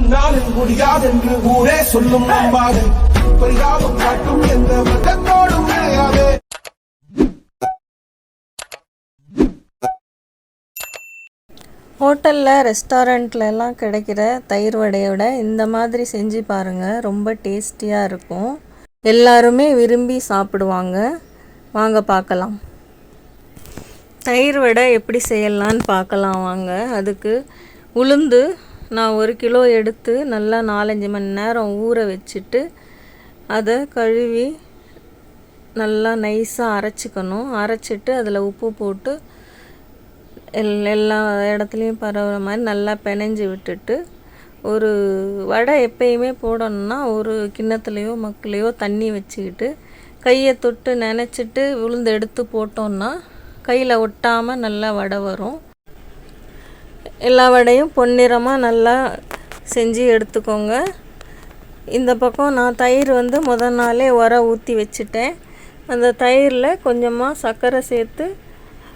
உன்னால் முடியாதென்று ஊரே சொல்லும் நம்பாது பரிதாபம் காட்டும் எந்த மதத்தோடும் கிடையாது. ஹோட்டலில் ரெஸ்டாரண்ட்ல எல்லாம் கிடைக்கிற தயிர் வடையை விட இந்த மாதிரி செஞ்சு பாருங்கள் ரொம்ப டேஸ்டியாக இருக்கும். எல்லாருமே விரும்பி சாப்பிடுவாங்க. வாங்க பார்க்கலாம். தயிர் வடை எப்படி செய்யலான்னு பார்க்கலாம் வாங்க. அதுக்கு உளுந்து நான் ஒரு கிலோ எடுத்து நல்லா நாலஞ்சு மணி நேரம் ஊற வச்சுட்டு அதை கழுவி நல்லா நைஸாக அரைச்சிக்கணும். அரைச்சிட்டு அதில் உப்பு போட்டு எல் எல்லா இடத்துலையும் பரவுற மாதிரி நல்லா பிணைஞ்சு விட்டுட்டு ஒரு வடை எப்பயுமே போடணும்னா ஒரு கிண்ணத்துலேயோ மக்குலேயோ தண்ணி வச்சுக்கிட்டு கையை தொட்டு நினச்சிட்டு விழுந்து எடுத்து போட்டோம்னா கையில் ஒட்டாமல் நல்லா வடை வரும். எல்லா வடையும் பொன்னிறமாக நல்லா செஞ்சு எடுத்துக்கோங்க. இந்த பக்கம் நான் தயிர் வந்து முத நாளே உர ஊற்றி வச்சுட்டேன். அந்த தயிரில் கொஞ்சமாக சர்க்கரை சேர்த்து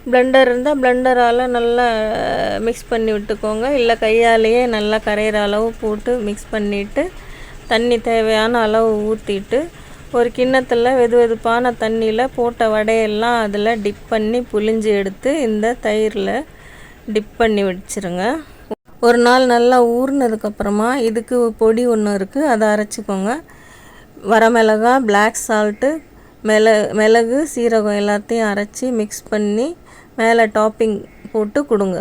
பிளெண்டர் இருந்தால் பிளெண்டரால் நல்லா மிக்ஸ் பண்ணி விட்டுக்கோங்க. இல்லை கையாலேயே நல்லா கரையிற அளவு போட்டு மிக்ஸ் பண்ணிவிட்டு தண்ணி தேவையான அளவு ஊற்றிட்டு ஒரு கிண்ணத்தில் வெது வெதுப்பான தண்ணியில் போட்ட வடையெல்லாம் அதில் டிப் பண்ணி புழிஞ்சு எடுத்து இந்த தயிரில் டிப் பண்ணி வச்சுருங்க. ஒரு நாள் நல்லா ஊறினதுக்கப்புறமா இதுக்கு பொடி ஒன்று இருக்குது அதை அரைச்சிக்கோங்க. வரமிளகா பிளாக் சால்ட்டு மிள மிளகு சீரகம் எல்லாத்தையும் அரைச்சி மிக்ஸ் பண்ணி மேலே டாப்பிங் போட்டு கொடுங்க.